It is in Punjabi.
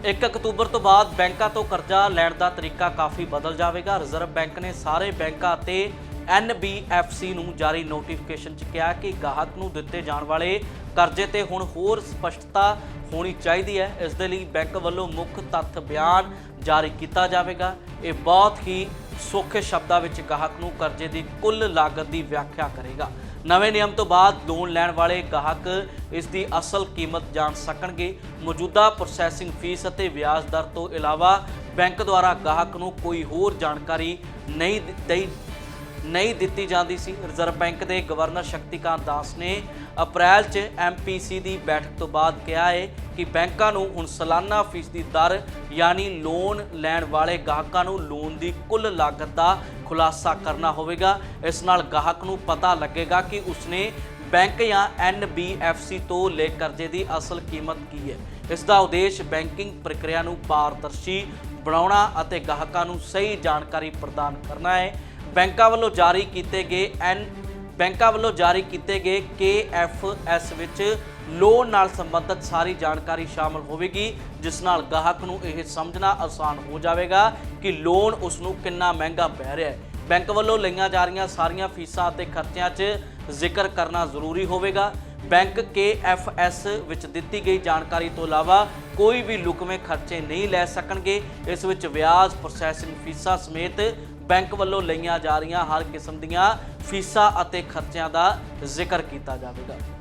1 ਅਕਤੂਬਰ ਤੋਂ ਬਾਅਦ ਬੈਂਕਾਂ ਤੋਂ ਕਰਜ਼ਾ ਲੈਣ ਦਾ ਤਰੀਕਾ ਕਾਫੀ ਬਦਲ ਜਾਵੇਗਾ। ਰਿਜ਼ਰਵ ਬੈਂਕ ਨੇ ਸਾਰੇ ਬੈਂਕਾਂ ਅਤੇ NBFC ਨੂੰ ਜਾਰੀ ਨੋਟੀਫਿਕੇਸ਼ਨ 'ਚ ਕਿਹਾ ਕਿ ਗਾਹਕ ਨੂੰ ਦਿੱਤੇ ਜਾਣ ਵਾਲੇ ਕਰਜ਼ੇ ਤੇ ਹੁਣ ਹੋਰ ਸਪਸ਼ਟਤਾ ਹੋਣੀ ਚਾਹੀਦੀ ਹੈ। ਇਸ ਦੇ ਲਈ ਬੈਂਕ ਵੱਲੋਂ ਮੁੱਖ ਤੱਥ ਬਿਆਨ ਜਾਰੀ ਕੀਤਾ ਜਾਵੇਗਾ। ਇਹ ਬਹੁਤ ਹੀ ਸੌਖੇ ਸ਼ਬਦਾਂ ਵਿੱਚ ਗਾਹਕ ਨੂੰ ਕਰਜ਼ੇ ਦੀ ਕੁੱਲ ਲਾਗਤ ਦੀ ਵਿਆਖਿਆ ਕਰੇਗਾ। ਨਵੇਂ ਨਿਯਮ ਤੋਂ ਬਾਅਦ ਲੋਨ ਲੈਣ ਵਾਲੇ ਗਾਹਕ ਇਸ ਦੀ ਅਸਲ ਕੀਮਤ ਜਾਣ ਸਕਣਗੇ। ਮੌਜੂਦਾ ਪ੍ਰੋਸੈਸਿੰਗ ਫੀਸ ਅਤੇ ਵਿਆਜ ਦਰ ਤੋਂ ਇਲਾਵਾ ਬੈਂਕ ਦੁਆਰਾ ਗਾਹਕ ਨੂੰ ਕੋਈ ਹੋਰ ਜਾਣਕਾਰੀ ਨਹੀਂ ਦਿੱਤੀ ਨਹੀਂ ਦਿੱਤੀ ਜਾਂਦੀ ਸੀ। ਰਿਜ਼ਰਵ ਬੈਂਕ ਦੇ ਗਵਰਨਰ ਸ਼ਕਤੀਕਾਂਤ ਦਾਸ ਨੇ ਅਪ੍ਰੈਲ 'ਚ ਐਮਪੀਸੀ ਦੀ ਬੈਠਕ ਤੋਂ ਬਾਅਦ ਕਿਹਾ ਹੈ ਕਿ ਬੈਂਕਾਂ ਨੂੰ ਹੁਣ ਸਾਲਾਨਾ ਫੀਸਦੀ ਦਰ ਯਾਨੀ ਲੋਨ ਲੈਣ ਵਾਲੇ ਗਾਹਕਾਂ ਨੂੰ ਲੋਨ ਦੀ ਕੁੱਲ ਲਾਗਤ ਦਾ ਖੁਲਾਸਾ ਕਰਨਾ ਹੋਵੇਗਾ। ਇਸ ਨਾਲ ਗਾਹਕ ਨੂੰ ਪਤਾ ਲੱਗੇਗਾ ਕਿ ਉਸਨੇ ਬੈਂਕ ਜਾਂ ਐਨਬੀਐਫਸੀ ਤੋਂ ਲਏ ਕਰਜ਼ੇ ਦੀ ਅਸਲ ਕੀਮਤ ਕੀ ਹੈ। ਇਸ ਦਾ ਉਦੇਸ਼ ਬੈਂਕਿੰਗ ਪ੍ਰਕਿਰਿਆ ਨੂੰ ਪਾਰਦਰਸ਼ੀ ਬਣਾਉਣਾ ਅਤੇ ਗਾਹਕਾਂ ਨੂੰ ਸਹੀ ਜਾਣਕਾਰੀ ਪ੍ਰਦਾਨ ਕਰਨਾ ਹੈ। ਬੈਂਕਾਂ ਵੱਲੋਂ ਜਾਰੀ ਕੀਤੇ ਗਏ ਐਨ ਬੈਂਕਾਂ ਵੱਲੋਂ ਜਾਰੀ ਕੀਤੇ ਗਏ KFS ਵਿੱਚ ਲੋਨ ਨਾਲ ਸੰਬੰਧਿਤ ਸਾਰੀ ਜਾਣਕਾਰੀ ਸ਼ਾਮਲ ਹੋਵੇਗੀ, ਜਿਸ ਨਾਲ ਗਾਹਕ ਨੂੰ ਇਹ ਸਮਝਣਾ ਆਸਾਨ ਹੋ ਜਾਵੇਗਾ ਕਿ ਲੋਨ ਉਸ ਨੂੰ ਕਿੰਨਾ ਮਹਿੰਗਾ ਪੈ ਰਿਹਾ ਹੈ। ਬੈਂਕ ਵੱਲੋਂ ਲਈਆਂ ਜਾ ਰਹੀਆਂ ਸਾਰੀਆਂ ਫੀਸਾਂ ਅਤੇ ਖਰਚਿਆਂ 'ਚ ਜ਼ਿਕਰ ਕਰਨਾ ਜ਼ਰੂਰੀ ਹੋਵੇਗਾ। ਬੈਂਕ KFS ਵਿੱਚ ਦਿੱਤੀ ਗਈ ਜਾਣਕਾਰੀ ਤੋਂ ਇਲਾਵਾ ਕੋਈ ਵੀ ਲੁਕਵੇਂ ਖਰਚੇ ਨਹੀਂ ਲੈ ਸਕਣਗੇ। ਇਸ ਵਿੱਚ ਵਿਆਜ ਪ੍ਰੋਸੈਸਿੰਗ ਫੀਸਾਂ ਸਮੇਤ ਬੈਂਕ ਵੱਲੋਂ ਲਈਆਂ ਜਾ ਰਹੀਆਂ ਹਰ ਕਿਸਮ ਦੀਆਂ ਫੀਸਾਂ ਅਤੇ ਖਰਚਿਆਂ ਦਾ ਜ਼ਿਕਰ ਕੀਤਾ ਜਾਵੇਗਾ।